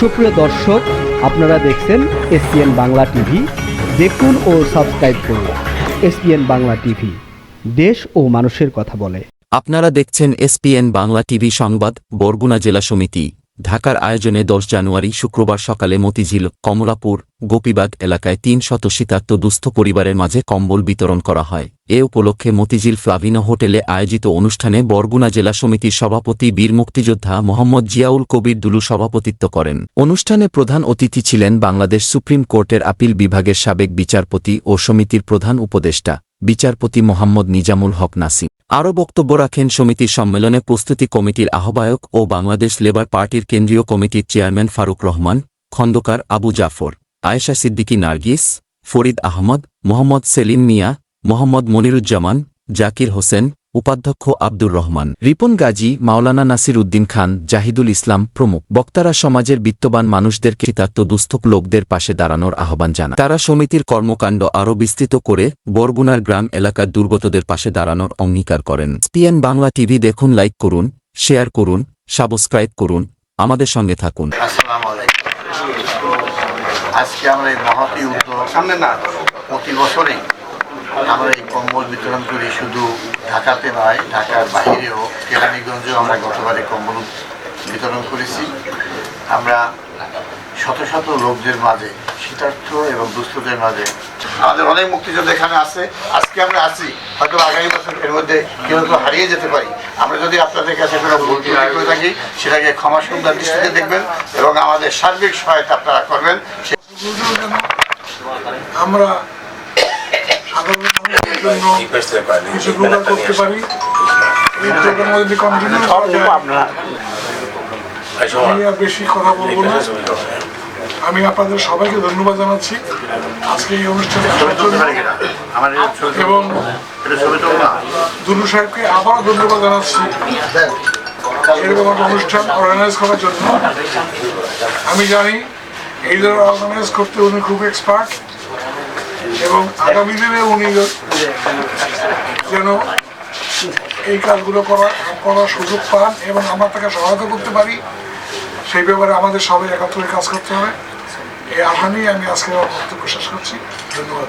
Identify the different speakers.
Speaker 1: সুপ্রিয় দর্শক, আপনারা দেখছেন এসপিএন বাংলা টিভি। দেখুন ও সাবস্ক্রাইব করুন এসপিএন বাংলা টিভি। দেশ ও মানুষের কথা বলে।
Speaker 2: আপনারা দেখছেন এসপিএন বাংলা টিভি সংবাদ, বরগুনা জেলা সমিতি। ঢাকার আয়োজনে দশ জানুয়ারি শুক্রবার সকালে মতিঝিল, কমলাপুর, গোপীবাগ এলাকায় তিন শত শীতার্ত দুস্থ পরিবারের মাঝে কম্বল বিতরণ করা হয়। এ উপলক্ষে মতিঝিল ফ্লাভিনো হোটেলে আয়োজিত অনুষ্ঠানে বরগুনা জেলা সমিতির সভাপতি বীর মুক্তিযোদ্ধা মোহাম্মদ জিয়াউল কবির দুলু সভাপতিত্ব করেন। অনুষ্ঠানে প্রধান অতিথি ছিলেন বাংলাদেশ সুপ্রিম কোর্টের আপিল বিভাগের সাবেক বিচারপতি ও সমিতির প্রধান উপদেষ্টা, বিচারপতি মোহাম্মদ নিজামুল হক নাসিম। আরও বক্তব্য রাখেন সমিতির সম্মেলনে প্রস্তুতি কমিটির আহ্বায়ক ও বাংলাদেশ লেবার পার্টির কেন্দ্রীয় কমিটির চেয়ারম্যান ফারুক রহমান, খন্দকার আবু জাফর, আয়েশা সিদ্দিকী নার্গিস, ফরিদ আহমদ, মোহাম্মদ সেলিম মিয়া, মোহাম্মদ মনিরুজ্জামান, জাকির হোসেন উপাধ্যক্ষ আব্দুর রহমান। রিপন গাজী, মাওলানা নাসির উদ্দিন খান, জাহিদুল ইসলাম প্রমুখ। বক্তারা সমাজের বিত্তবান মানুষদের কৃতার্থ দুস্থ লোকদের পাশে দাঁড়ানোর আহ্বান জানান তারা সমিতির কর্মকাণ্ড আরও বিস্তৃত করে বরগুনার গ্রাম এলাকার দুর্গতদের পাশে দাঁড়ানোর অঙ্গীকার করেন। স্পিএন বাংলা টিভি দেখুন, লাইক করুন, শেয়ার করুন, সাবস্ক্রাইব করুন। আমাদের সঙ্গে থাকুন।
Speaker 3: আজকে আমরা এই মহতি উদ্যোগ সামনে না, প্রতি বছরেই আমরা এই কম্বল বিতরণ করি শুধু ঢাকাতে নয়, ঢাকার বাইরেও কেরানীগঞ্জেও আমরা গতবারে কম্বল বিতরণ করেছি। আমরা শত শত লোকদের মাঝে, শীতার্থ এবং দুস্থদের মাঝে, আমাদের অনেক মুক্তিযোদ্ধা এখানে আছে। আজকে আমরা আছি, হয়তো আগামী বছর এর মধ্যে কেউ কেউ হারিয়ে যেতে পারি। আমরা যদি আপনাদের কাছে কোনো ভুল করে থাকি, সেটাকে ক্ষমা সুন্দর দৃষ্টিতে দেখবেন এবং আমাদের সার্বিক সহায়তা আপনারা করবেন।
Speaker 4: আমরা করতে পারি আমি আর বেশি কথা আমি আপনাদের সবাইকে ধন্যবাদ জানাচ্ছি আজকে এই অনুষ্ঠানে এবং? দুলু সাহেবকে আবারও ধন্যবাদ জানাচ্ছি এরকম একটা অনুষ্ঠান অর্গানাইজ করার জন্য আমি জানি এই ধরনের অর্গানাইজ করতে উনি খুব এক্সপার্ট এবং আগামী দিনে উনি যেন এই কাজগুলো করার করার সুযোগ পান এবং আমরা তাকে সহায়তা করতে পারি, সেই ব্যাপারে আমাদের সবাই একাত্তরে কাজ করতে হবে। এই আশা আমি আজকে বক্তব্য শেষ করছি। ধন্যবাদ।